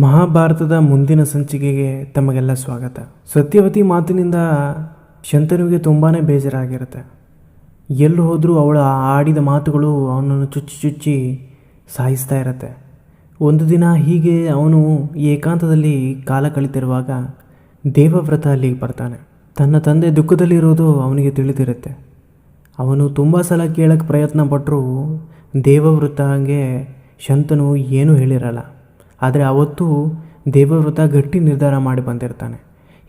ಮಹಾಭಾರತದ ಮುಂದಿನ ಸಂಚಿಕೆಗೆ ತಮಗೆಲ್ಲ ಸ್ವಾಗತ. ಸತ್ಯವತಿ ಮಾತಿನಿಂದ ಶಂತನುವಿಗೆ ತುಂಬಾ ಬೇಜಾರಾಗಿರುತ್ತೆ. ಎಲ್ಲಿ ಹೋದರೂ ಅವಳ ಆಡಿದ ಮಾತುಗಳು ಅವನನ್ನು ಚುಚ್ಚಿ ಚುಚ್ಚಿ ಸಾಯಿಸ್ತಾ ಇರತ್ತೆ. ಒಂದು ದಿನ ಹೀಗೆ ಅವನು ಏಕಾಂತದಲ್ಲಿ ಕಾಲ ಕಳಿತಿರುವಾಗ ದೇವವ್ರತ ಅಲ್ಲಿಗೆ ಬರ್ತಾನೆ. ತನ್ನ ತಂದೆ ದುಃಖದಲ್ಲಿರೋದು ಅವನಿಗೆ ತಿಳಿದಿರುತ್ತೆ. ಅವನು ತುಂಬ ಸಲ ಕೇಳೋಕ್ಕೆ ಪ್ರಯತ್ನ ಪಟ್ಟರೂ ಹಂಗೆ ಶಂತನು ಏನೂ ಹೇಳಿರಲ್ಲ. ಆದರೆ ಅವತ್ತು ದೇವವ್ರತ ಗಟ್ಟಿ ನಿರ್ಧಾರ ಮಾಡಿ ಬಂದಿರ್ತಾನೆ.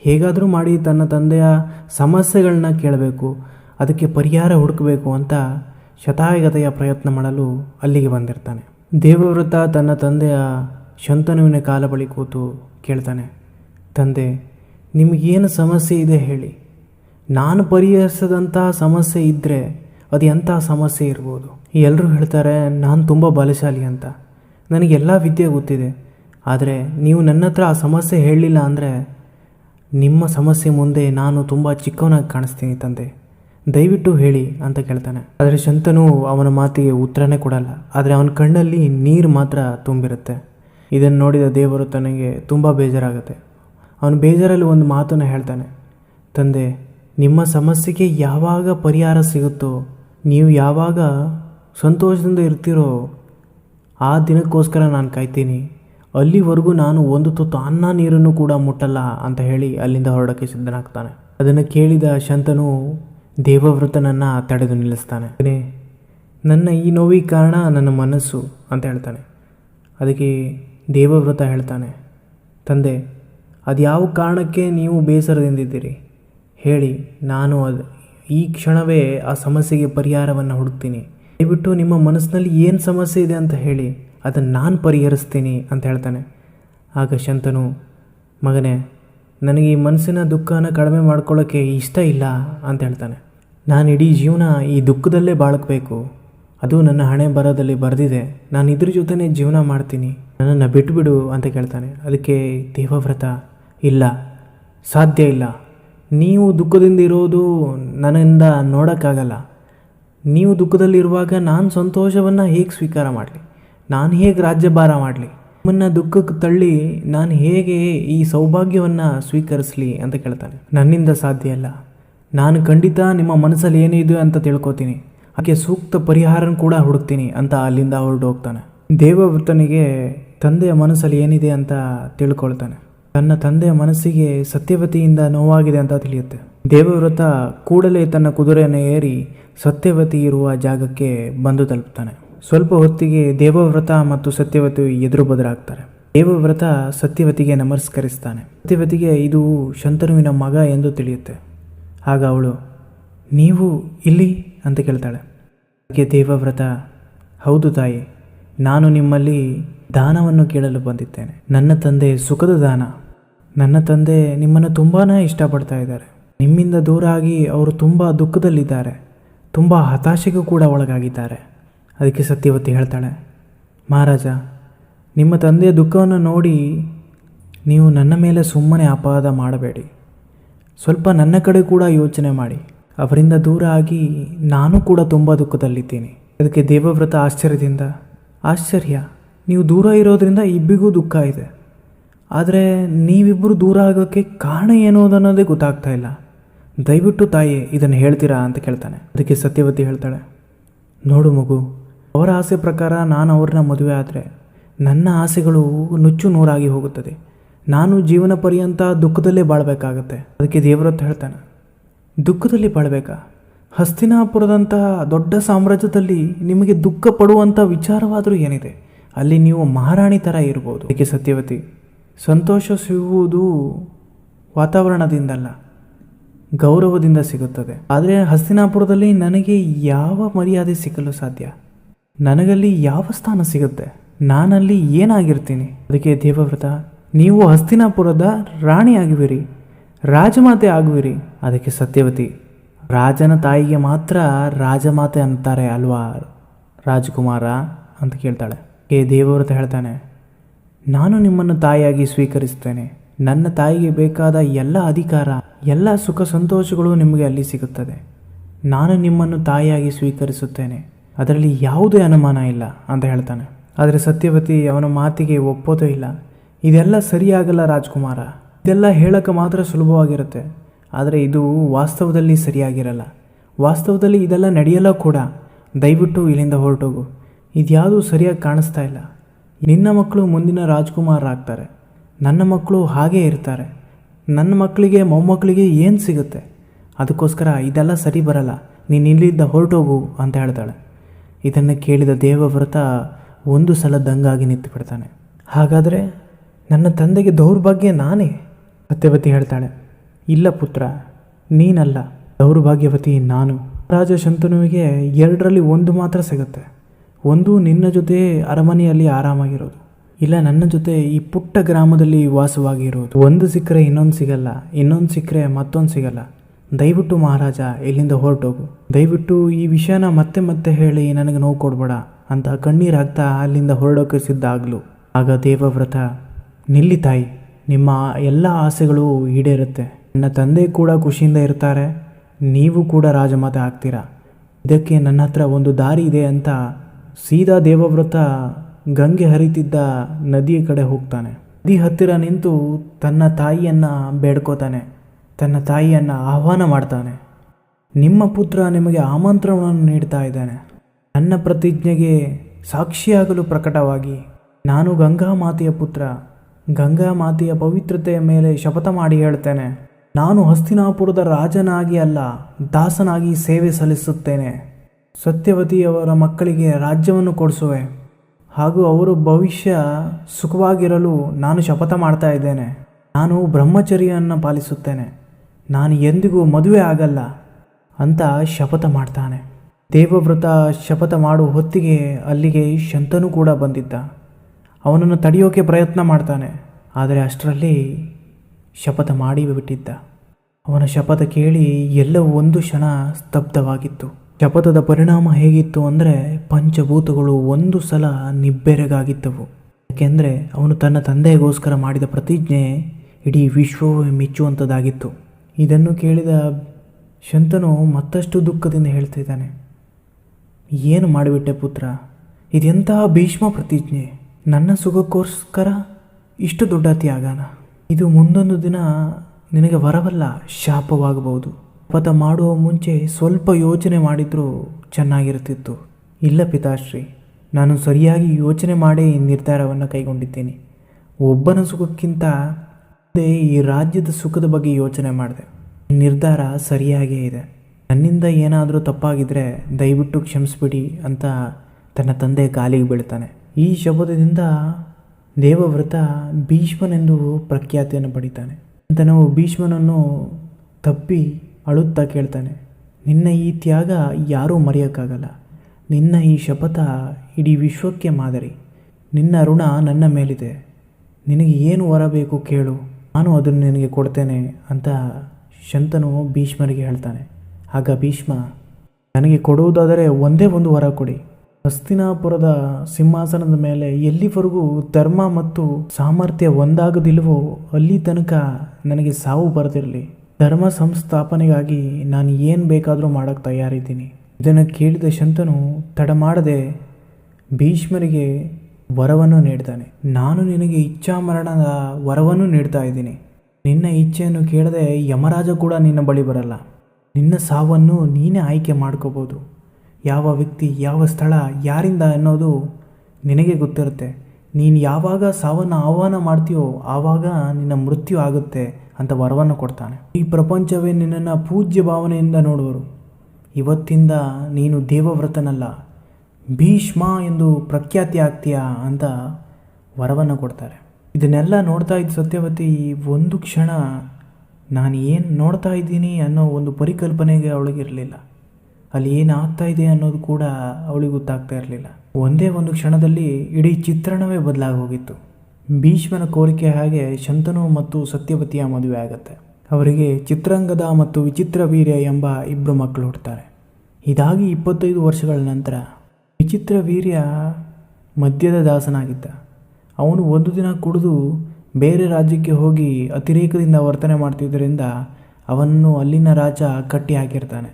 ಹೇಗಾದರೂ ಮಾಡಿ ತನ್ನ ತಂದೆಯ ಸಮಸ್ಯೆಗಳನ್ನ ಕೇಳಬೇಕು, ಅದಕ್ಕೆ ಪರಿಹಾರ ಹುಡುಕಬೇಕು ಅಂತ ಶತಾಯಗತೆಯ ಪ್ರಯತ್ನ ಮಾಡಲು ಅಲ್ಲಿಗೆ ಬಂದಿರ್ತಾನೆ. ದೇವವ್ರತ ತನ್ನ ತಂದೆಯ ಶಂತನುವಿನ ಕಾಲ ಬಳಿ ಕೂತು ಕೇಳ್ತಾನೆ, ತಂದೆ, ನಿಮಗೇನು ಸಮಸ್ಯೆ ಇದೆ ಹೇಳಿ. ನಾನು ಪರಿಹರಿಸದಂಥ ಸಮಸ್ಯೆ ಇದ್ದರೆ ಅದು ಎಂಥ ಸಮಸ್ಯೆ ಇರ್ಬೋದು? ಎಲ್ಲರೂ ಹೇಳ್ತಾರೆ, ನಾನು ತುಂಬ ಬಲಶಾಲಿ ಅಂತ. ನನಗೆಲ್ಲ ವಿದ್ಯೆ ಗೊತ್ತಿದೆ. ಆದರೆ ನೀವು ನನ್ನ ಹತ್ರ ಆ ಸಮಸ್ಯೆ ಹೇಳಲಿಲ್ಲ ಅಂದರೆ ನಿಮ್ಮ ಸಮಸ್ಯೆ ಮುಂದೆ ನಾನು ತುಂಬ ಚಿಕ್ಕವನಾಗಿ ಕಾಣಿಸ್ತೀನಿ ತಂದೆ. ದಯವಿಟ್ಟು ಹೇಳಿ ಅಂತ ಕೇಳ್ತಾನೆ. ಆದರೆ ಶಂತನು ಅವನ ಮಾತಿಗೆ ಉತ್ತರನೇ ಕೊಡಲ್ಲ. ಆದರೆ ಅವನ ಕಣ್ಣಲ್ಲಿ ನೀರು ಮಾತ್ರ ತುಂಬಿರುತ್ತೆ. ಇದನ್ನು ನೋಡಿದ ದೇವರು ತನಗೆ ತುಂಬ ಬೇಜಾರಾಗುತ್ತೆ. ಅವನು ಬೇಜಾರಲ್ಲಿ ಒಂದು ಮಾತನ್ನು ಹೇಳ್ತಾನೆ. ತಂದೆ, ನಿಮ್ಮ ಸಮಸ್ಯೆಗೆ ಯಾವಾಗ ಪರಿಹಾರ ಸಿಗುತ್ತೋ, ನೀವು ಯಾವಾಗ ಸಂತೋಷದಿಂದ ಇರ್ತೀರೋ ಆ ದಿನಕ್ಕೋಸ್ಕರ ನಾನು ಕಾಯ್ತೀನಿ. ಅಲ್ಲಿವರೆಗೂ ನಾನು ಒಂದು ತುತ್ತು ಅನ್ನ ನೀರನ್ನು ಕೂಡ ಮುಟ್ಟಲ್ಲ ಅಂತ ಹೇಳಿ ಅಲ್ಲಿಂದ ಹೊರಡೋಕ್ಕೆ ಸಿದ್ಧನಾಗ್ತಾನೆ. ಅದನ್ನು ಕೇಳಿದ ಶಂತನು ದೇವವ್ರತನನ್ನು ತಡೆದು ನಿಲ್ಲಿಸ್ತಾನೆ. "ಅದೇ, ನನ್ನ ಈ ನೋವಿಗೆ ಕಾರಣ ನನ್ನ ಮನಸ್ಸು ಅಂತ ಹೇಳ್ತಾನೆ. ಅದಕ್ಕೆ ದೇವವ್ರತ ಹೇಳ್ತಾನೆ ತಂದೆ ಅದು ಯಾವ ಕಾರಣಕ್ಕೆ ನೀವು ಬೇಸರದಿಂದಿದ್ದೀರಿ? ಹೇಳಿ ನಾನು ಅದು ಈ ಕ್ಷಣವೇ ಆ ಸಮಸ್ಯೆಗೆ ಪರಿಹಾರವನ್ನು ಹುಡುಕ್ತೀನಿ. ದಯವಿಟ್ಟು ನಿಮ್ಮ ಮನಸ್ಸಿನಲ್ಲಿ ಏನು ಸಮಸ್ಯೆ ಇದೆ ಅಂತ ಹೇಳಿ ಅದನ್ನು ನಾನು ಪರಿಹರಿಸ್ತೀನಿ ಅಂತ ಹೇಳ್ತಾನೆ. ಆಗ ಶಂತನು, ಮಗನೇ, ನನಗೆ ಈ ಮನಸ್ಸಿನ ದುಃಖನ ಕಡಿಮೆ ಮಾಡ್ಕೊಳ್ಳೋಕ್ಕೆ ಇಷ್ಟ ಇಲ್ಲ ಅಂತ ಹೇಳ್ತಾನೆ. ನಾನು ಇಡೀ ಜೀವನ ಈ ದುಃಖದಲ್ಲೇ ಬಾಳಕಬೇಕು. ಅದು ನನ್ನ ಹಣೆ ಬರದಲ್ಲಿ ಬರೆದಿದೆ. ನಾನು ಇದ್ರ ಜೊತೆನೇ ಜೀವನ ಮಾಡ್ತೀನಿ. ನನ್ನನ್ನು ಬಿಟ್ಬಿಡು ಅಂತ ಕೇಳ್ತಾನೆ. ಅದಕ್ಕೆ ದೇವವ್ರತ, ಇಲ್ಲ, ಸಾಧ್ಯ ಇಲ್ಲ. ನೀವು ದುಃಖದಿಂದ ಇರೋದು ನನ್ನಿಂದ ನೋಡೋಕ್ಕಾಗಲ್ಲ. ನೀವು ದುಃಖದಲ್ಲಿರುವಾಗ ನಾನು ಸಂತೋಷವನ್ನು ಹೇಗೆ ಸ್ವೀಕಾರ ಮಾಡಲಿ? ನಾನು ಹೇಗೆ ರಾಜ್ಯಭಾರ ಮಾಡಲಿ? ನಿಮ್ಮನ್ನು ದುಃಖಕ್ಕೆ ತಳ್ಳಿ ನಾನು ಹೇಗೆ ಈ ಸೌಭಾಗ್ಯವನ್ನು ಸ್ವೀಕರಿಸಲಿ ಅಂತ ಕೇಳ್ತಾನೆ. ನನ್ನಿಂದ ಸಾಧ್ಯ ಇಲ್ಲ. ನಾನು ಖಂಡಿತ ನಿಮ್ಮ ಮನಸ್ಸಲ್ಲಿ ಏನಿದೆ ಅಂತ ತಿಳ್ಕೊತೀನಿ. ಅದಕ್ಕೆ ಸೂಕ್ತ ಪರಿಹಾರನ ಕೂಡ ಹುಡುಕ್ತೀನಿ ಅಂತ ಅಲ್ಲಿಂದ ಹೊರಟು ಹೋಗ್ತಾನೆ. ದೇವವೃತನಿಗೆ ತಂದೆಯ ಮನಸ್ಸಲ್ಲಿ ಏನಿದೆ ಅಂತ ತಿಳ್ಕೊಳ್ತಾನೆ. ತನ್ನ ತಂದೆಯ ಮನಸ್ಸಿಗೆ ಸತ್ಯವತಿಯಿಂದ ನೋವಾಗಿದೆ ಅಂತ ತಿಳಿಯುತ್ತೆ. ದೇವವ್ರತ ಕೂಡಲೇ ತನ್ನ ಕುದುರೆಯನ್ನು ಏರಿ ಸತ್ಯವತಿ ಇರುವ ಜಾಗಕ್ಕೆ ಬಂದು ತಲುಪ್ತಾನೆ. ಸ್ವಲ್ಪ ಹೊತ್ತಿಗೆ ದೇವವ್ರತ ಮತ್ತು ಸತ್ಯವತಿ ಎದುರು ಬದಲಾಗ್ತಾರೆ. ದೇವವ್ರತ ಸತ್ಯವತಿಗೆ ನಮಸ್ಕರಿಸ್ತಾನೆ. ಸತ್ಯವತಿಗೆ ಇದು ಶಂತನುವಿನ ಮಗ ಎಂದು ತಿಳಿಯುತ್ತೆ. ಆಗ ಅವಳು, ನೀವು ಇಲ್ಲಿ? ಅಂತ ಕೇಳ್ತಾಳೆ. ಅದಕ್ಕೆ ದೇವವ್ರತ, ಹೌದು ತಾಯಿ, ನಾನು ನಿಮ್ಮಲ್ಲಿ ದಾನವನ್ನು ಕೇಳಲು ಬಂದಿದ್ದೇನೆ. ನನ್ನ ತಂದೆ ಸುಖದ ದಾನ. ನನ್ನ ತಂದೆ ನಿಮ್ಮನ್ನು ತುಂಬಾ ಇಷ್ಟಪಡ್ತಾ ಇದ್ದಾರೆ. ನಿಮ್ಮಿಂದ ದೂರ ಆಗಿ ಅವರು ತುಂಬ ದುಃಖದಲ್ಲಿದ್ದಾರೆ. ತುಂಬ ಹತಾಶೆಗೂ ಕೂಡ ಒಳಗಾಗಿದ್ದಾರೆ. ಅದಕ್ಕೆ ಸತ್ಯವತಿ ಹೇಳ್ತಾಳೆ, ಮಹಾರಾಜ, ನಿಮ್ಮ ತಂದೆಯ ದುಃಖವನ್ನು ನೋಡಿ ನೀವು ನನ್ನ ಮೇಲೆ ಸುಮ್ಮನೆ ಅಪವಾದ ಮಾಡಬೇಡಿ. ಸ್ವಲ್ಪ ನನ್ನ ಕಡೆ ಕೂಡ ಯೋಚನೆ ಮಾಡಿ. ಅವರಿಂದ ದೂರ ಆಗಿ ನಾನು ಕೂಡ ತುಂಬ ದುಃಖದಲ್ಲಿದ್ದೀನಿ. ಅದಕ್ಕೆ ದೇವವ್ರತ ಆಶ್ಚರ್ಯದಿಂದ, ಆಶ್ಚರ್ಯ, ನೀವು ದೂರ ಇರೋದರಿಂದ ಇಬ್ಬಿಗೂ ದುಃಖ ಇದೆ. ಆದರೆ ನೀವಿಬ್ಬರು ದೂರ ಆಗೋಕ್ಕೆ ಕಾರಣ ಏನು ಅನ್ನೋದೇ ಗೊತ್ತಾಗ್ತಾ ಇಲ್ಲ. ದಯವಿಟ್ಟು ತಾಯಿ ಇದನ್ನು ಹೇಳ್ತೀರಾ ಅಂತ ಕೇಳ್ತಾನೆ. ಅದಕ್ಕೆ ಸತ್ಯವತಿ ಹೇಳ್ತಾಳೆ, ನೋಡು ಮಗು, ಅವರ ಆಸೆ ಪ್ರಕಾರ ನಾನು ಅವ್ರನ್ನ ಮದುವೆ ಆದರೆ ನನ್ನ ಆಸೆಗಳು ನುಚ್ಚು ನೂರಾಗಿ ಹೋಗುತ್ತದೆ. ನಾನು ಜೀವನ ಪರ್ಯಂತ ದುಃಖದಲ್ಲೇ ಬಾಳಬೇಕಾಗತ್ತೆ. ಅದಕ್ಕೆ ದೇವರತ್ ಹೇಳ್ತಾನೆ, ದುಃಖದಲ್ಲಿ ಬಾಳಬೇಕಾ? ಹಸ್ತಿನಾಪುರದಂತಹ ದೊಡ್ಡ ಸಾಮ್ರಾಜ್ಯದಲ್ಲಿ ನಿಮಗೆ ದುಃಖ ಪಡುವಂಥ ವಿಚಾರವಾದರೂ ಏನಿದೆ? ಅಲ್ಲಿ ನೀವು ಮಹಾರಾಣಿ ಥರ ಇರ್ಬೋದು. ಅದಕ್ಕೆ ಸತ್ಯವತಿ, ಸಂತೋಷ ಸಿಗುವುದು ವಾತಾವರಣದಿಂದಲ್ಲ. ಗೌರವದಿಂದ ಸಿಗುತ್ತದೆ. ಆದರೆ ಹಸ್ತಿನಾಪುರದಲ್ಲಿ ನನಗೆ ಯಾವ ಮರ್ಯಾದೆ ಸಿಗಲು ಸಾಧ್ಯ? ನನಗಲ್ಲಿ ಯಾವ ಸ್ಥಾನ ಸಿಗುತ್ತೆ? ನಾನಲ್ಲಿ ಏನಾಗಿರ್ತೀನಿ? ಅದಕ್ಕೆ ದೇವವ್ರತ, ನೀವು ಹಸ್ತಿನಾಪುರದ ರಾಣಿ ಆಗುವಿರಿ ರಾಜಮಾತೆ ಆಗುವಿರಿ. ಅದಕ್ಕೆ ಸತ್ಯವತಿ, ರಾಜನ ತಾಯಿಗೆ ಮಾತ್ರ ರಾಜಮಾತೆ ಅಂತಾರೆ ಅಲ್ವಾ ರಾಜಕುಮಾರ ಅಂತ ಕೇಳ್ತಾಳೆ. ಏ ದೇವವ್ರತ ಹೇಳ್ತಾನೆ, ನಾನು ನಿಮ್ಮನ್ನು ತಾಯಿಯಾಗಿ ಸ್ವೀಕರಿಸ್ತೇನೆ ನನ್ನ ತಾಯಿಗೆ ಬೇಕಾದ ಎಲ್ಲ ಅಧಿಕಾರ, ಎಲ್ಲ ಸುಖ ಸಂತೋಷಗಳು ನಿಮಗೆ ಅಲ್ಲಿ ಸಿಗುತ್ತದೆ. ನಾನು ನಿಮ್ಮನ್ನು ತಾಯಿಯಾಗಿ ಸ್ವೀಕರಿಸುತ್ತೇನೆ. ಅದರಲ್ಲಿ ಯಾವುದೇ ಅನುಮಾನ ಇಲ್ಲ ಅಂತ ಹೇಳ್ತಾನೆ. ಆದರೆ ಸತ್ಯವತಿ ಅವನ ಮಾತಿಗೆ ಒಪ್ಪೋದೇ ಇಲ್ಲ. ಇದೆಲ್ಲ ಸರಿಯಾಗಲ್ಲ ರಾಜ್ಕುಮಾರ. ಇದೆಲ್ಲ ಹೇಳೋಕ್ಕೆ ಮಾತ್ರ ಸುಲಭವಾಗಿರುತ್ತೆ. ಆದರೆ ಇದು ವಾಸ್ತವದಲ್ಲಿ ಸರಿಯಾಗಿರಲ್ಲ. ವಾಸ್ತವದಲ್ಲಿ ಇದೆಲ್ಲ ನಡೆಯಲ್ಲ ಕೂಡ. ದಯವಿಟ್ಟು ಇಲ್ಲಿಂದ ಹೊರಟೋಗು. ಇದ್ಯಾವುದೂ ಸರಿಯಾಗಿ ಕಾಣಿಸ್ತಾ ಇಲ್ಲ. ನಿನ್ನ ಮಕ್ಕಳು ಮುಂದಿನ ರಾಜ್ಕುಮಾರ್ ಆಗ್ತಾರೆ ನನ್ನ ಮಕ್ಕಳು ಹಾಗೇ ಇರ್ತಾರೆ. ನನ್ನ ಮಕ್ಕಳಿಗೆ, ಮೊಮ್ಮಕ್ಕಳಿಗೆ ಏನು ಸಿಗುತ್ತೆ? ಅದಕ್ಕೋಸ್ಕರ ಇದೆಲ್ಲ ಸರಿ ಬರಲ್ಲ. ನೀನು ಇಲ್ಲಿದ್ದ ಹೊರಟೋಗು ಅಂತ ಹೇಳ್ತಾಳೆ. ಇದನ್ನು ಕೇಳಿದ ದೇವವ್ರತ ಒಂದು ಸಲ ದಂಗಾಗಿ ನಿಂತು ಬಿಡ್ತಾನೆ. ಹಾಗಾದರೆ ನನ್ನ ತಂದೆಗೆ ದೌರ್ಭಾಗ್ಯ ನಾನೇ? ಸತ್ಯವತಿ ಹೇಳ್ತಾಳೆ. ಇಲ್ಲ ಪುತ್ರ, ನೀನಲ್ಲ. ದೌರ್ಭಾಗ್ಯವತಿ ನಾನು. ರಾಜ ಶಂತನುವಿಗೆ ಎರಡರಲ್ಲಿ ಒಂದು ಮಾತ್ರ ಸಿಗುತ್ತೆ. ಒಂದು ನಿನ್ನ ಜೊತೆ ಅರಮನೆಯಲ್ಲಿ ಆರಾಮಾಗಿರೋದು. ಇಲ್ಲ, ನನ್ನ ಜೊತೆ ಈ ಪುಟ್ಟ ಗ್ರಾಮದಲ್ಲಿ ವಾಸವಾಗಿರೋದು. ಒಂದು ಸಿಕ್ಕರೆ ಇನ್ನೊಂದು ಸಿಗಲ್ಲ, ಇನ್ನೊಂದು ಸಿಕ್ಕರೆ ಮತ್ತೊಂದು ಸಿಗಲ್ಲ. ದಯವಿಟ್ಟು ಮಹಾರಾಜ, ಇಲ್ಲಿಂದ ಹೊರಟೋಗು. ದಯವಿಟ್ಟು ಈ ವಿಷಯನ ಮತ್ತೆ ಮತ್ತೆ ಹೇಳಿ ನನಗೆ ನೋವು ಕೊಡಬೇಡ ಅಂತ ಕಣ್ಣೀರಾಗ್ತಾ ಅಲ್ಲಿಂದ ಹೊರಡೋಕೆ ಸಿದ್ಧ ಆಗಲು. ಆಗ ದೇವವ್ರತ, ನಿಲ್ಲಿ ತಾಯಿ, ನಿಮ್ಮ ಎಲ್ಲ ಆಸೆಗಳು ಈಡೇರುತ್ತೆ. ನನ್ನ ತಂದೆ ಕೂಡ ಖುಷಿಯಿಂದ ಇರ್ತಾರೆ, ನೀವು ಕೂಡ ರಾಜಮಾತೆ ಆಗ್ತೀರಾ. ಇದಕ್ಕೆ ನನ್ನ ಹತ್ರ ಒಂದು ದಾರಿ ಇದೆ ಅಂತ ಸೀದಾ ದೇವವ್ರತ ಗಂಗೆ ಹರಿತಿದ್ದ ನದಿಯ ಕಡೆ ಹೋಗ್ತಾನೆ. ನದಿ ಹತ್ತಿರ ನಿಂತು ತನ್ನ ತಾಯಿಯನ್ನು ಬೇಡ್ಕೋತಾನೆ. ತನ್ನ ತಾಯಿಯನ್ನು ಆಹ್ವಾನ ಮಾಡ್ತಾನೆ. ನಿಮ್ಮ ಪುತ್ರ ನಿಮಗೆ ಆಮಂತ್ರಣವನ್ನು ನೀಡ್ತಾ ಇದ್ದಾನೆ. ನನ್ನ ಪ್ರತಿಜ್ಞೆಗೆ ಸಾಕ್ಷಿಯಾಗಲು ಪ್ರಕಟವಾಗಿ ನಾನು ಗಂಗಾ ಮಾತೆಯ ಪುತ್ರ. ಗಂಗಾ ಮಾತೆಯ ಪವಿತ್ರತೆಯ ಮೇಲೆ ಶಪಥ ಮಾಡಿ ಹೇಳ್ತೇನೆ. ನಾನು ಹಸ್ತಿನಾಪುರದ ರಾಜನಾಗಿ ಅಲ್ಲ, ದಾಸನಾಗಿ ಸೇವೆ ಸಲ್ಲಿಸುತ್ತೇನೆ. ಸತ್ಯವತಿಯವರ ಮಕ್ಕಳಿಗೆ ರಾಜ್ಯವನ್ನು ಕೊಡಿಸುವೆ. ಹಾಗೂ ಅವರು ಭವಿಷ್ಯ ಸುಖವಾಗಿರಲು ನಾನು ಶಪಥ ಮಾಡ್ತಾ ಇದ್ದೇನೆ. ನಾನು ಬ್ರಹ್ಮಚರ್ಯವನ್ನು ಪಾಲಿಸುತ್ತೇನೆ. ನಾನು ಎಂದಿಗೂ ಮದುವೆ ಆಗಲ್ಲ ಅಂತ ಶಪಥ ಮಾಡ್ತಾನೆ. ದೇವವ್ರತ ಶಪಥ ಮಾಡುವ ಹೊತ್ತಿಗೆ ಅಲ್ಲಿಗೆ ಶಂತನು ಕೂಡ ಬಂದಿದ್ದ. ಅವನನ್ನು ತಡೆಯೋಕೆ ಪ್ರಯತ್ನ ಮಾಡ್ತಾನೆ. ಆದರೆ ಅಷ್ಟರಲ್ಲಿ ಶಪಥ ಮಾಡಿ ಬಿಟ್ಟಿದ್ದ. ಅವನ ಶಪಥ ಕೇಳಿ ಎಲ್ಲವೂ ಒಂದು ಕ್ಷಣ ಸ್ತಬ್ಧವಾಗಿತ್ತು. ಶಪಥದ ಪರಿಣಾಮ ಹೇಗಿತ್ತು ಅಂದರೆ ಪಂಚಭೂತಗಳು ಒಂದು ಸಲ ನಿಬ್ಬೆರಗಾಗಿದ್ದವು. ಯಾಕೆಂದರೆ ಅವನು ತನ್ನ ತಂದೆಗೋಸ್ಕರ ಮಾಡಿದ ಪ್ರತಿಜ್ಞೆ ಇಡೀ ವಿಶ್ವವೇ ಮೆಚ್ಚುವಂಥದ್ದಾಗಿತ್ತು ಇದನ್ನು ಕೇಳಿದ ಶಂತನು ಮತ್ತಷ್ಟು ದುಃಖದಿಂದ ಹೇಳ್ತಿದ್ದಾನೆ ಏನು ಮಾಡಿಬಿಟ್ಟೆ ಪುತ್ರ? ಇದೆಂತಹ ಭೀಷ್ಮ ಪ್ರತಿಜ್ಞೆ? ನನ್ನ ಸುಖಕ್ಕೋಸ್ಕರ ಇಷ್ಟು ದೊಡ್ಡ ತ್ಯಾಗನ ಇದು ಮುಂದೊಂದು ದಿನ ನಿನಗೆ ವರವಲ್ಲ, ಶಾಪವಾಗಬಹುದು. ಶಪಥ ಮಾಡುವ ಮುಂಚೆ ಸ್ವಲ್ಪ ಯೋಚನೆ ಮಾಡಿದರೂ ಚೆನ್ನಾಗಿರುತ್ತಿತ್ತು. ಇಲ್ಲ ಪಿತಾಶ್ರೀ, ನಾನು ಸರಿಯಾಗಿ ಯೋಚನೆ ಮಾಡಿ ಈ ನಿರ್ಧಾರವನ್ನು ಕೈಗೊಂಡಿದ್ದೇನೆ. ಒಬ್ಬನ ಸುಖಕ್ಕಿಂತ ಈ ರಾಜ್ಯದ ಸುಖದ ಬಗ್ಗೆ ಯೋಚನೆ ಮಾಡಿದೆ. ಈ ನಿರ್ಧಾರ ಸರಿಯಾಗೇ ಇದೆ. ನನ್ನಿಂದ ಏನಾದರೂ ತಪ್ಪಾಗಿದ್ದರೆ ದಯವಿಟ್ಟು ಕ್ಷಮಿಸ್ಬಿಡಿ ಅಂತ ತನ್ನ ತಂದೆ ಕಾಲಿಗೆ ಬೀಳ್ತಾನೆ. ಈ ಶಬ್ದದಿಂದ ದೇವವ್ರತ ಭೀಷ್ಮನೆಂದು ಪ್ರಖ್ಯಾತಿಯನ್ನು ಪಡಿತಾನೆ. ಅಂತ ನಾವು ಭೀಷ್ಮನನ್ನು ತಪ್ಪಿ ಅಳುತ್ತಾ ಕೇಳ್ತಾನೆ, ನಿನ್ನ ಈ ತ್ಯಾಗ ಯಾರೂ ಮರೆಯೋಕ್ಕಾಗಲ್ಲ. ನಿನ್ನ ಈ ಶಪಥ ಇಡೀ ವಿಶ್ವಕ್ಕೆ ಮಾದರಿ. ನಿನ್ನ ಋಣ ನನ್ನ ಮೇಲಿದೆ. ನಿನಗೆ ಏನು ವರ ಬೇಕು ಕೇಳು. ನಾನು ಅದನ್ನು ನಿನಗೆ ಕೊಡ್ತೇನೆ ಅಂತ ಶಂತನು ಭೀಷ್ಮರಿಗೆ ಹೇಳ್ತಾನೆ. ಆಗ ಭೀಷ್ಮ, ನನಗೆ ಕೊಡುವುದಾದರೆ ಒಂದೇ ಒಂದು ವರ ಕೊಡಿ. ಹಸ್ತಿನಾಪುರದ ಸಿಂಹಾಸನದ ಮೇಲೆ ಎಲ್ಲಿವರೆಗೂ ಧರ್ಮ ಮತ್ತು ಸಾಮರ್ಥ್ಯ ಒಂದಾಗದಿಲ್ವೋ ಅಲ್ಲಿ ತನಕ ನನಗೆ ಸಾವು ಬರದಿರಲಿ. ಧರ್ಮ ಸಂಸ್ಥಾಪನೆಗಾಗಿ ನಾನು ಏನು ಬೇಕಾದರೂ ಮಾಡೋಕ್ಕೆ ತಯಾರಿದ್ದೀನಿ. ಇದನ್ನು ಕೇಳಿದ ಶಂತನು ತಡ ಮಾಡದೆ ಭೀಷ್ಮರಿಗೆ ವರವನ್ನು ನೀಡ್ತಾನೆ. ನಾನು ನಿನಗೆ ಇಚ್ಛಾಮರಣದ ವರವನ್ನು ನೀಡ್ತಾ ಇದ್ದೀನಿ. ನಿನ್ನ ಇಚ್ಛೆಯನ್ನು ಕೇಳದೆ ಯಮರಾಜ ಕೂಡ ನಿನ್ನ ಬಳಿ ಬರಲ್ಲ. ನಿನ್ನ ಸಾವನ್ನು ನೀನೇ ಆಯ್ಕೆ ಮಾಡ್ಕೋಬೋದು. ಯಾವ ವ್ಯಕ್ತಿ, ಯಾವ ಸ್ಥಳ, ಯಾರಿಂದ ಅನ್ನೋದು ನಿನಗೆ ಗೊತ್ತಿರುತ್ತೆ. ನೀನು ಯಾವಾಗ ಸಾವನ್ನು ಆಹ್ವಾನ ಮಾಡ್ತೀಯೋ ಆವಾಗ ನಿನ್ನ ಮೃತ್ಯು ಆಗುತ್ತೆ. ಅಂತ ವರವನ್ನು ಕೊಡ್ತಾನೆ. ಈ ಪ್ರಪಂಚವೇ ನಿನ್ನನ್ನು ಪೂಜ್ಯ ಭಾವನೆಯಿಂದ ನೋಡುವರು. ಇವತ್ತಿಂದ ನೀನು ದೇವವ್ರತನಲ್ಲ, ಭೀಷ್ಮ ಎಂದು ಪ್ರಖ್ಯಾತಿ ಆಗ್ತೀಯಾ ಅಂತ ವರವನ್ನು ಕೊಡ್ತಾರೆ. ಇದನ್ನೆಲ್ಲ ನೋಡ್ತಾ ಇದ್ದ ಸತ್ಯವತಿ ಒಂದು ಕ್ಷಣ ನಾನು ಏನು ನೋಡ್ತಾ ಇದ್ದೀನಿ ಅನ್ನೋ ಒಂದು ಪರಿಕಲ್ಪನೆಗೆ ಅವಳಿಗಿರಲಿಲ್ಲ ಅಲ್ಲಿ ಏನು ಆಗ್ತಾ ಇದೆ ಅನ್ನೋದು ಕೂಡ ಅವಳಿಗೆ ಗೊತ್ತಾಗ್ತಾ ಇರಲಿಲ್ಲ. ಒಂದೇ ಒಂದು ಕ್ಷಣದಲ್ಲಿ ಇಡೀ ಚಿತ್ರಣವೇ ಬದಲಾಗಿ ಹೋಗಿತ್ತು. ಭೀಷ್ಮನ ಕೋರಿಕೆ ಹಾಗೆ ಶಂತನು ಮತ್ತು ಸತ್ಯವತಿಯ ಮದುವೆ ಆಗುತ್ತೆ. ಅವರಿಗೆ ಚಿತ್ರಂಗದ ಮತ್ತು ವಿಚಿತ್ರ ವೀರ್ಯ ಎಂಬ ಇಬ್ಬರು ಮಕ್ಕಳು ಹುಡ್ತಾರೆ ಇದಾಗಿ ಇಪ್ಪತ್ತೈದು ವರ್ಷಗಳ ನಂತರ ವಿಚಿತ್ರ ವೀರ್ಯ ಮದ್ಯದ ದಾಸನಾಗಿದ್ದ. ಅವನು ಒಂದು ದಿನ ಕುಡಿದು ಬೇರೆ ರಾಜ್ಯಕ್ಕೆ ಹೋಗಿ ಅತಿರೇಕದಿಂದ ವರ್ತನೆ ಮಾಡ್ತಿದ್ದರಿಂದ ಅವನನ್ನು ಅಲ್ಲಿನ ರಾಜ ಕಟ್ಟಿ ಹಾಕಿರ್ತಾನೆ.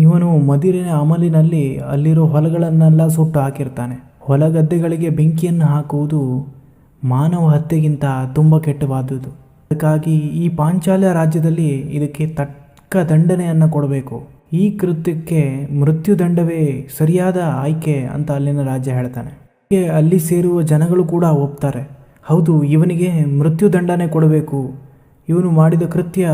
ಇವನು ಮದಿರಿನ ಅಮಲಿನಲ್ಲಿ ಅಲ್ಲಿರೋ ಹೊಲಗಳನ್ನೆಲ್ಲ ಸುಟ್ಟು ಹಾಕಿರ್ತಾನೆ. ಹೊಲ ಗದ್ದೆಗಳಿಗೆ ಬೆಂಕಿಯನ್ನು ಹಾಕುವುದು ಮಾನವ ಹತ್ಯೆಗಿಂತ ತುಂಬ ಕೆಟ್ಟವಾದುದು ಅದಕ್ಕಾಗಿ ಈ ಪಾಂಚಾಲ್ಯ ರಾಜ್ಯದಲ್ಲಿ ಇದಕ್ಕೆ ತಕ್ಕ ದಂಡನೆಯನ್ನು ಕೊಡಬೇಕು. ಈ ಕೃತ್ಯಕ್ಕೆ ಮೃತ್ಯುದಂಡವೇ ಸರಿಯಾದ ಆಯ್ಕೆ ಅಂತ ಅಲ್ಲಿನ ರಾಜ್ಯ ಹೇಳ್ತಾನೆ. ಅಲ್ಲಿ ಸೇರುವ ಜನಗಳು ಕೂಡ ಒಪ್ತಾರೆ. ಹೌದು, ಇವನಿಗೆ ಮೃತ್ಯುದಂಡನೆ ಕೊಡಬೇಕು. ಇವನು ಮಾಡಿದ ಕೃತ್ಯ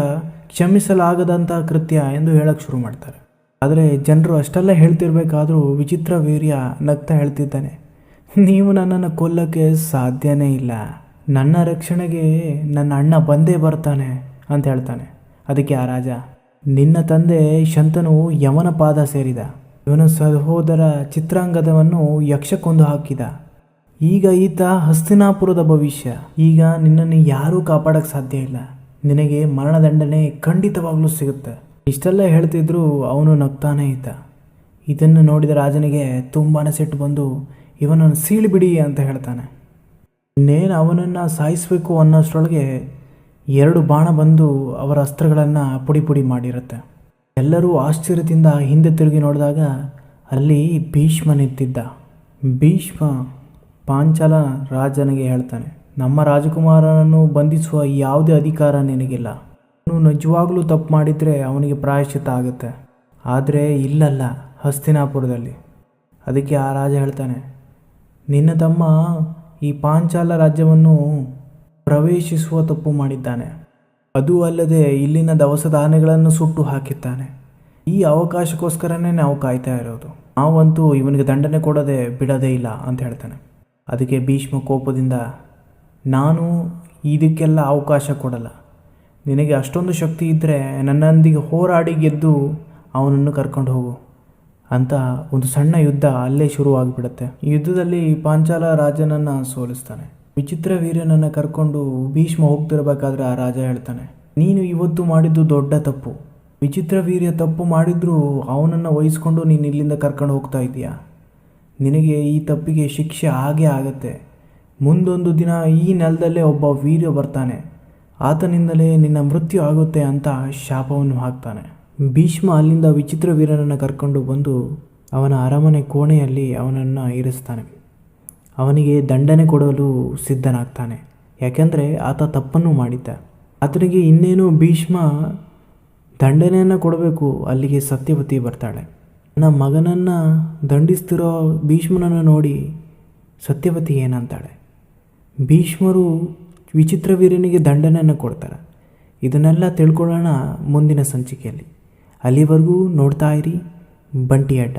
ಕ್ಷಮಿಸಲಾಗದಂಥ ಕೃತ್ಯ ಎಂದು ಹೇಳಕ್ಕೆ ಶುರು ಮಾಡ್ತಾರೆ. ಆದರೆ ಜನರು ಅಷ್ಟೆಲ್ಲ ಹೇಳ್ತಿರ್ಬೇಕಾದ್ರೂ ವಿಚಿತ್ರ ವೀರ್ಯ ನಗ್ತಾ ಹೇಳ್ತಿದ್ದಾನೆ. ನೀವು ನನ್ನನ್ನು ಕೊಲ್ಲಕ್ಕೆ ಸಾಧ್ಯನೇ ಇಲ್ಲ. ನನ್ನ ರಕ್ಷಣೆಗೆ ನನ್ನ ಅಣ್ಣ ಬಂದೇ ಬರ್ತಾನೆ ಅಂತ ಹೇಳ್ತಾನೆ. ಅದಕ್ಕೆ ಆ ರಾಜ, ನಿನ್ನ ತಂದೆ ಶಂತನು ಯಮನ ಪಾದ ಸೇರಿದ. ಇವನ ಸಹೋದರ ಚಿತ್ರಾಂಗದವನ್ನು ಯಕ್ಷಕ್ಕೊಂದು ಕೊಂದು ಹಾಕಿದ. ಈಗ ಈತ ಹಸ್ತಿನಾಪುರದ ಭವಿಷ್ಯ. ಈಗ ನಿನ್ನನ್ನು ಯಾರೂ ಕಾಪಾಡಕ್ಕೆ ಸಾಧ್ಯ ಇಲ್ಲ. ನಿನಗೆ ಮರಣದಂಡನೆ ಖಂಡಿತವಾಗಲೂ ಸಿಗುತ್ತೆ. ಇಷ್ಟೆಲ್ಲ ಹೇಳ್ತಿದ್ರು ಅವನು ನಗ್ತಾನೆ ಈತ. ಇದನ್ನು ನೋಡಿದ ರಾಜನಿಗೆ ತುಂಬಾ ಸಿಟ್ಟು ಬಂದು ಇವನನ್ನು ಸೀಳಿಬಿಡಿ ಅಂತ ಹೇಳ್ತಾನೆ. ಇನ್ನೇನು ಅವನನ್ನು ಸಾಯಿಸಬೇಕು ಅನ್ನೋಷ್ಟರೊಳಗೆ ಎರಡು ಬಾಣ ಬಂದು ಅವರ ಅಸ್ತ್ರಗಳನ್ನು ಪುಡಿ ಪುಡಿ ಮಾಡಿರುತ್ತೆ. ಎಲ್ಲರೂ ಆಶ್ಚರ್ಯದಿಂದ ಹಿಂದೆ ತಿರುಗಿ ನೋಡಿದಾಗ ಅಲ್ಲಿ ಭೀಷ್ಮ ನಿಂತಿದ್ದ. ಭೀಷ್ಮ ಪಾಂಚಾಲ ರಾಜನಿಗೆ ಹೇಳ್ತಾನೆ, ನಮ್ಮ ರಾಜಕುಮಾರನನ್ನು ಬಂಧಿಸುವ ಯಾವುದೇ ಅಧಿಕಾರ ನಿನಗಿಲ್ಲ. ಅವನು ನಿಜವಾಗ್ಲೂ ತಪ್ಪು ಮಾಡಿದರೆ ಅವನಿಗೆ ಪ್ರಾಯಶ್ಚಿತ ಆಗುತ್ತೆ. ಆದರೆ ಇಲ್ಲಲ್ಲ, ಹಸ್ತಿನಾಪುರದಲ್ಲಿ. ಅದಕ್ಕೆ ಆ ರಾಜ ಹೇಳ್ತಾನೆ ನಿನ್ನ ತಮ್ಮ ಈ ಪಾಂಚಾಲ ರಾಜ್ಯವನ್ನು ಪ್ರವೇಶಿಸುವ ತಪ್ಪು ಮಾಡಿದ್ದಾನೆ. ಅದೂ ಅಲ್ಲದೆ ಇಲ್ಲಿನ ದವಸ ಧಾನ್ಯಗಳನ್ನು ಸುಟ್ಟು ಹಾಕಿದ್ದಾನೆ. ಈ ಅವಕಾಶಕ್ಕೋಸ್ಕರನೇ ನಾವು ಕಾಯ್ತಾ ಇರೋದು. ನಾವಂತೂ ಇವನಿಗೆ ದಂಡನೆ ಕೊಡದೆ ಬಿಡೋದೇ ಇಲ್ಲ ಅಂತ ಹೇಳ್ತಾನೆ. ಅದಕ್ಕೆ ಭೀಷ್ಮ ಕೋಪದಿಂದ, ನಾನು ಇದಕ್ಕೆಲ್ಲ ಅವಕಾಶ ಕೊಡಲ್ಲ. ನಿನಗೆ ಅಷ್ಟೊಂದು ಶಕ್ತಿ ಇದ್ದರೆ ನನ್ನೊಂದಿಗೆ ಹೋರಾಡಿ ಗೆದ್ದು ಅವನನ್ನು ಕರ್ಕೊಂಡು ಹೋಗು. ಅಂತ ಒಂದು ಸಣ್ಣ ಯುದ್ಧ ಅಲ್ಲೇ ಶುರುವಾಗಿಬಿಡುತ್ತೆ. ಯುದ್ಧದಲ್ಲಿ ಪಾಂಚಾಲ ರಾಜನನ್ನು ಸೋಲಿಸ್ತಾನೆ. ವಿಚಿತ್ರ ವೀರ್ಯನನ್ನು ಕರ್ಕೊಂಡು ಭೀಷ್ಮ ಹೋಗ್ತಿರ್ಬೇಕಾದ್ರೆ ಆ ರಾಜ ಹೇಳ್ತಾನೆ, ನೀನು ಇವತ್ತು ಮಾಡಿದ್ದು ದೊಡ್ಡ ತಪ್ಪು. ವಿಚಿತ್ರ ವೀರ್ಯ ತಪ್ಪು ಮಾಡಿದ್ರೂ ಅವನನ್ನು ವಹಿಸ್ಕೊಂಡು ನೀನು ಇಲ್ಲಿಂದ ಕರ್ಕೊಂಡು ಹೋಗ್ತಾ ಇದೀಯಾ ನಿನಗೆ ಈ ತಪ್ಪಿಗೆ ಶಿಕ್ಷೆ ಆಗೇ ಆಗತ್ತೆ. ಮುಂದೊಂದು ದಿನ ಈ ನೆಲದಲ್ಲೇ ಒಬ್ಬ ವೀರ್ಯ ಬರ್ತಾನೆ. ಆತನಿಂದಲೇ ನಿನ್ನ ಮೃತ್ಯು ಆಗುತ್ತೆ ಅಂತ ಶಾಪವನ್ನು ಹಾಕ್ತಾನೆ. ಭೀಷ್ಮ ಅಲ್ಲಿಂದ ವಿಚಿತ್ರ ವೀರನನ್ನು ಕರ್ಕೊಂಡು ಬಂದು ಅವನ ಅರಮನೆ ಕೋಣೆಯಲ್ಲಿ ಅವನನ್ನು ಇರಿಸ್ತಾನೆ. ಅವನಿಗೆ ದಂಡನೆ ಕೊಡಲು ಸಿದ್ಧನಾಗ್ತಾನೆ. ಯಾಕೆಂದರೆ ಆತ ತಪ್ಪನ್ನು ಮಾಡಿದ್ದ. ಆತನಿಗೆ ಇನ್ನೇನು ಭೀಷ್ಮ ದಂಡನೆಯನ್ನು ಕೊಡಬೇಕು, ಅಲ್ಲಿಗೆ ಸತ್ಯವತಿ ಬರ್ತಾಳೆ. ನನ್ನ ಮಗನನ್ನು ದಂಡಿಸ್ತಿರೋ ಭೀಷ್ಮನನ್ನು ನೋಡಿ ಸತ್ಯವತಿ ಏನಂತಾಳೆ? ಭೀಷ್ಮರು ವಿಚಿತ್ರ ವೀರನಿಗೆ ದಂಡನೆಯನ್ನು ಕೊಡ್ತಾರೆ. ಇದನ್ನೆಲ್ಲ ತಿಳ್ಕೊಳ್ಳೋಣ ಮುಂದಿನ ಸಂಚಿಕೆಯಲ್ಲಿ. ಅಲ್ಲಿವರೆಗೂ ನೋಡ್ತಾ ಇರಿ ಬಂಟಿ ಅಡ್ಡ.